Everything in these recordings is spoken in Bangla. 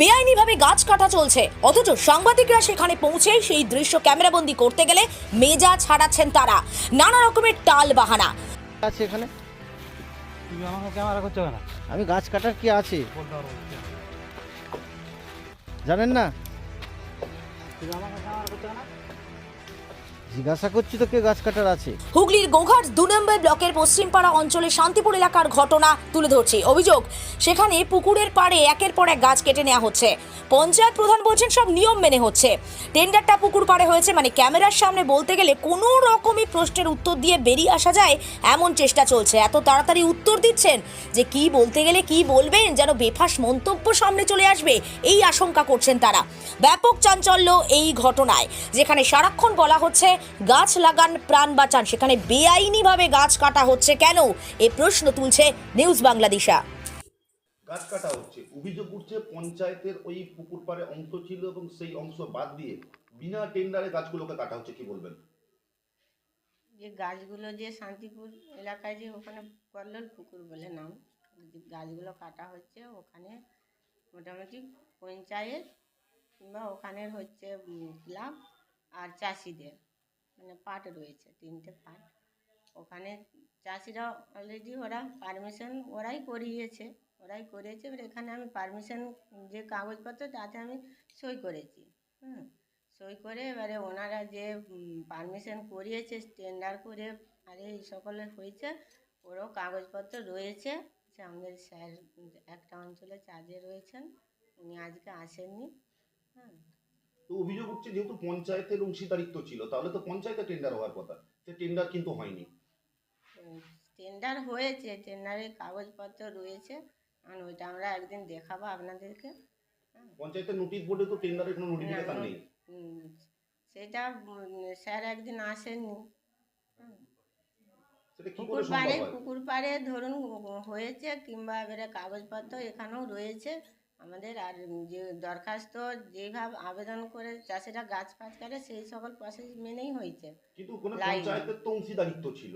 বেআইনিভাবে গাছ কাটা চলছে। অথচ সাংবাদিকরা সেখানে পৌঁছে সেই দৃশ্য ক্যামেরাবন্দি করতে গেলে মেজা ছাড়াচ্ছেন তারা। নানা রকমের টাল বাহানা। আছে এখানে? তুমি আমাকে ক্যামেরা করছ না আমি গাছ কাটার কি আছে? জানেন না? তুমি আমাকে ক্যামেরা করছ কেন? জিজ্ঞাসা করছি তো গাছ কাটার আছে। হুগলির গোঘাট দু নম্বর ব্লকের পশ্চিমপাড়া অঞ্চলে শান্তিপুর এলাকার ঘটনা তুলে ধরছি। অভিযোগ, সেখানে পুকুরের পাড়ে একের পর এক গাছ কেটে নেওয়া হচ্ছে। পঞ্চায়েত প্রধান বলছেন সব নিয়ম মেনে হচ্ছে। টেন্ডারটা পুকুর পাড়ে হয়েছে মানে ক্যামেরার সামনে বলতে গেলে কোনো রকমই প্রশ্নের উত্তর দিয়ে বেরিয়ে আসা যায় এমন চেষ্টা চলছে। এত তাড়াতাড়ি উত্তর দিচ্ছেন যে কি বলতে গেলে কি বলবেন, যেন বেফাস মন্তব্য সামনে চলে আসবে, এই আশঙ্কা করছেন তারা। ব্যাপক চাঞ্চল্য এই ঘটনায়, যেখানে সারাক্ষণ বলা হচ্ছে গাছ লাগান প্রাণ বাঁচান। সেখানে বেআইনিভাবে গাছ কাটা হচ্ছে কেন? এ প্রশ্ন তুলছে নিউজ বাংলাদেশা। গাছ কাটা হচ্ছে। অভিযোগ উঠছে পঞ্চায়েতের ওই পুকুর পাড়ে অংশ ছিল এবং সেই অংশ বাদ দিয়ে বিনা টেন্ডারে গাছগুলোকে কাটা হচ্ছে। কি বলবেন? যে গাছগুলো যে শান্তিপুর এলাকায় যে ওখানে কল্লোল পুকুর বলে নাম গাছগুলো কাটা হচ্ছে ওখানে মোটামুটি পঞ্চায়েত কিংবা ওখানের হচ্ছে ক্লাব আর চাষিদের। মানে পাট রয়েছে, তিনটে পাট ওখানে চাষিরা অলরেডি ওরা পারমিশন ওরাই করিয়েছে, ওরাই করেছে, এবার এখানে আমি পারমিশন যে কাগজপত্র তাতে আমি সই করেছি, হুম। সই করে এবারে ওনারা যে পারমিশন করিয়েছে টেন্ডার করে, আর এই সকলে হয়েছে, ওরও কাগজপত্র রয়েছে সে আমাদের স্যার একটা অঞ্চলে চার্জে রয়েছেন, উনি আজকে আসেননি হ্যাঁ তো অভিযোগ উঠছে যেহেতু পঞ্চায়েতের অংশীদারিত্ব ছিল তাহলে তো পঞ্চায়েতে টেন্ডার হওয়ার কথা। সে টেন্ডার কিন্তু হয়নি। টেন্ডার হয়েছে টেন্ডারের কাগজপত্র রয়েছে আর ওইটা আমরা একদিন দেখাবো আপনাদেরকে। পঞ্চায়েতের নোটিশ বোর্ডে তো টেন্ডারের কোনো নোটিফিকেশন নেই। সেটা স্যার একদিন আসেননি। পুকুর পাড়ে পুকুর পাড়ে ধরুন হয়েছে কিংবা এবারে কাগজপত্র এখানেও রয়েছে। আমাদের আর যে দরখাস্ত যেভাবে আবেদন করে চাষিরা গাছ ফাছ কাটে সেই সকল প্রসেস মেনেই হয়েছে। কিন্তু কোনো পঞ্চায়েতের তো অংশীদারিত্ব ছিল।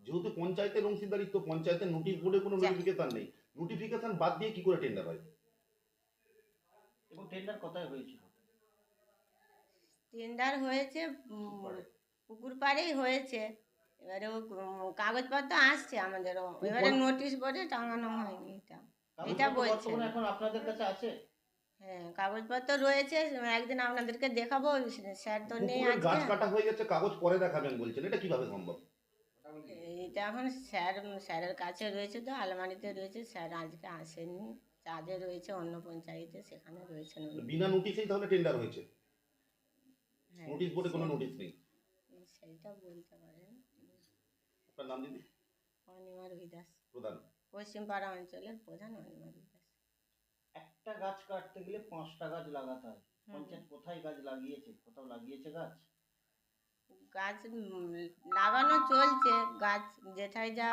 যেহেতু পঞ্চায়েতের অংশীদারিত্ব পঞ্চায়েতের নোটিশ বোর্ডে কোনো। নোটিফিকেশন নেই। নোটিফিকেশন বাদ দিয়ে কি করে টেন্ডার হয়? এবং টেন্ডার কোথায় হয়েছিল? টেন্ডার হয়েছে পুকুর পাড়েই হয়েছে। এবারে ও কাগজপত্র আসছে আমাদেরও এবারে নোটিশ বোর্ডে টাঙানো হয়নি এটা। এটা বলছে এখন আপনাদের কাছে আছে? হ্যাঁ কাগজপত্র রয়েছে একদিন আপনাদেরকে দেখাবো স্যার তো নেই পুকুরের গাছ কাটা হয়ে যাচ্ছে কাগজ পরে দেখাবেন বলছেন এটা কীভাবে সম্ভব? এটা এখন স্যার স্যারের কাছে রয়েছে তো আলমারিতে রয়েছে স্যার আজকে আসেননি। চাঁদে রয়েছে অন্য পঞ্চায়েতে সেখানে রয়েছেন উনি। বিনা নোটিশেই তাহলে টেন্ডার হয়েছে? হ্যাঁ, নোটিশ বোর্ডে কোনো নোটিশ নেই? সেইটা বলতে পারেন। আপনার নাম দিদি? অনিমা রবিদাস প্রধান। পশ্চিম পাড়া অঞ্চলের প্রধান রবিদাস একটা গাছ কাটতে গেলে পাঁচটা গাছ লাগাতে হয়। পঞ্চায়েত কোথায় গাছ লাগিয়েছে? কোথাও লাগিয়েছে গাছ? গাছ লাগানো চলছে গাছ যেটাই যা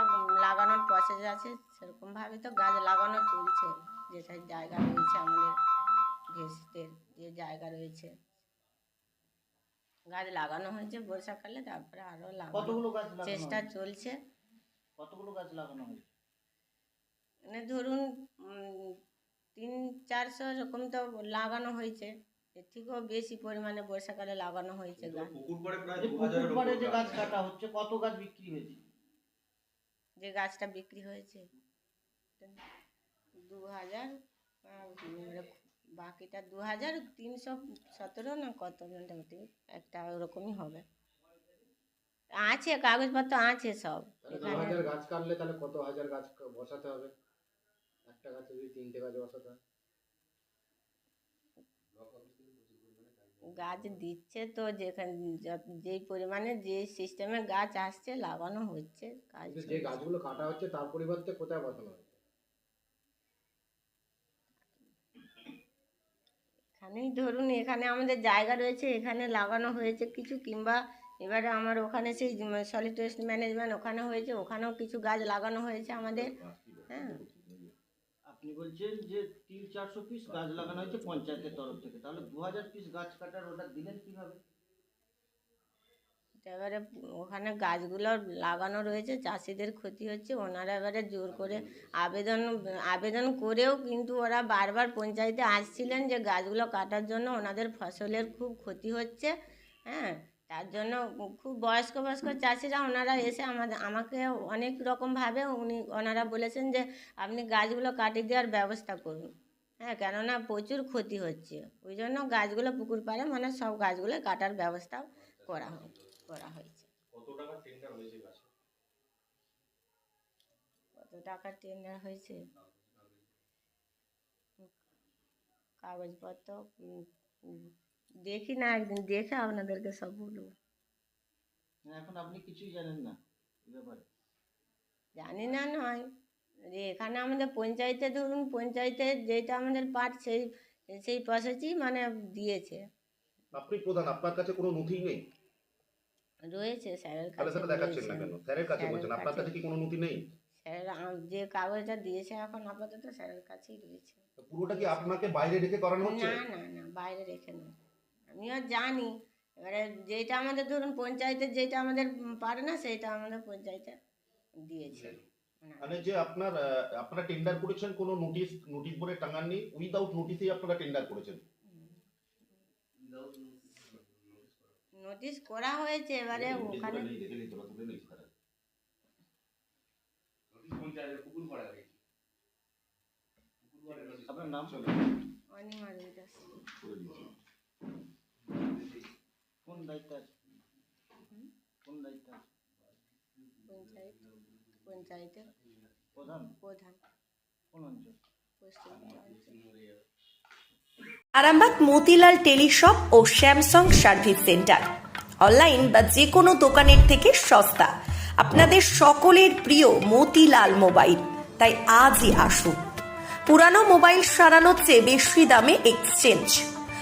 লাগানোর প্রসেস আছে সেরকমভাবে তো গাছ লাগানো চলছে। যেটাই জায়গা রয়েছে আমাদের গেস্টের যে জায়গা রয়েছে। গাছ লাগানো হয়েছে বর্ষাকালে তারপরে আরও লাগানো চেষ্টা চলছে। কতগুলো গাছ লাগানো হয়েছে? মানে ধরুন তিন চারশো এরকম তো লাগানো হয়েছে। এর থেকেও বেশি পরিমাণে বর্ষাকালে লাগানো হয়েছে গাছ। যে গাছ কাটা হচ্ছে কত গাছ বিক্রি হয়েছে? যে গাছটা বিক্রি হয়েছে দু হাজার বাকিটা দু হাজার তিনশো সতেরো না কত মোটামুটি একটা ওরকমই হবে। আছে কাগজপত্র আছে সব। এখানে গাছ কাটলে তাহলে কত হাজার গাছ বসাতে হবে? একটা গাছে যদি তিনটে গাছ বসাতে হয়? গাছ দিচ্ছে তো যেখানে যেই পরিমাণে যে সিস্টেমে গাছ আসছে লাগানো হচ্ছে কাজ কিন্তু যে। গাছগুলো কাটা হচ্ছে তার পরিবর্তে কোথায় বসানো হবে এখানেই ধরুন এখানে আমাদের জায়গা রয়েছে এখানে লাগানো হয়েছে কিছু কিংবা এবারে আমার ওখানে সেই সলিড ওয়েস্ট ম্যানেজমেন্ট ওখানে হয়েছে ওখানেও কিছু গাছ লাগানো হয়েছে আমাদের। হ্যাঁ। আপনি বলছেন যে তিন চারশো পিস গাছ লাগানো হয়েছে পঞ্চায়েতের তরফ থেকে। তাহলে দু হাজার পিস গাছ কাটার অর্ডার দিলেন কীভাবে? এবারে ওখানে গাছগুলো লাগানো রয়েছে চাষিদের ক্ষতি হচ্ছে ওনারা এবারে জোর করে আবেদন আবেদন করেও কিন্তু ওরা বারবার পঞ্চায়েতে আসছিলেন যে গাছগুলো কাটার জন্য ওনাদের ফসলের খুব ক্ষতি হচ্ছে হ্যাঁ। তার জন্য খুব বয়স্ক বয়স্ক চাষিরা ওনারা এসে আমাদের আমাকে অনেক রকমভাবে উনি ওনারা বলেছেন যে আপনি গাছগুলো কাটিয়ে দেওয়ার ব্যবস্থা করুন। হ্যাঁ কেননা প্রচুর ক্ষতি হচ্ছে। ওই জন্য গাছগুলো পুকুর পাড়ে মানে সব গাছগুলো কাটার ব্যবস্থা করা হয় করা হয়েছে। কত টাকা টেন্ডার হয়েছে টাকার টেন্ডার হয়েছে? কাগজপত্র দেখি না একদিন দেখে আপনাদেরকে সব বলব। এখন আপনি কিছুই জানেন না এই ব্যাপারে। জানি না নয় যে এখানে আমাদের পঞ্চায়েতে ধরুন পঞ্চায়েতে যেটা আমাদের পাঠ সেই সেই প্রসেসই মানে দিয়েছে। আপনি প্রধান আপনার কাছে কোনো নথি নেই? রয়েছে স্যারের কাছে সেটা দেখাচ্ছেন না। কেন? স্যারের কাছে বলছেন আপনার কাছে। কাছে কি কোনো নথি নেই? স্যারের আম- যে কাগজটা দিয়েছে এখন আপাতত স্যারের কাছেই রয়েছে। পুরোটা কি আপনাকে বাইরে রেখে করানো হচ্ছে? না না না বাইরে রেখে নয়। আমিও জানি এবারে যেটা আমাদের ধরুন পঞ্চায়েতের যেটা আমাদের পারে না সেটা আমাদের পঞ্চায়েতে দিয়েছে। মানে যে আপনার আপনারা টেন্ডার করেছেন কোনো নোটিশ নোটিশ বোর্ডে টাঙাননি উইদাউট নোটিসেই আপনারা টেন্ডার করেছেন নোটিশ করা হয়েছে এবারে ওখানে। আপনার নাম অনিমা। কোন দায়িত্ব কোন দায়িত্ব পঞ্চায়েত পঞ্চায়েতের প্রধান? প্রধান। কোন অঞ্চল? আরামবাগ মতিলাল টেলিশপ ও স্যামসাং সার্ভিস সেন্টার। অনলাইন বা যে কোনো দোকানের থেকে সস্তা। আপনাদের সকলের প্রিয় মতিলাল মোবাইল। তাই আজই আসুন। পুরানো মোবাইল সারানোর চেয়ে বেশি দামে এক্সচেঞ্জ।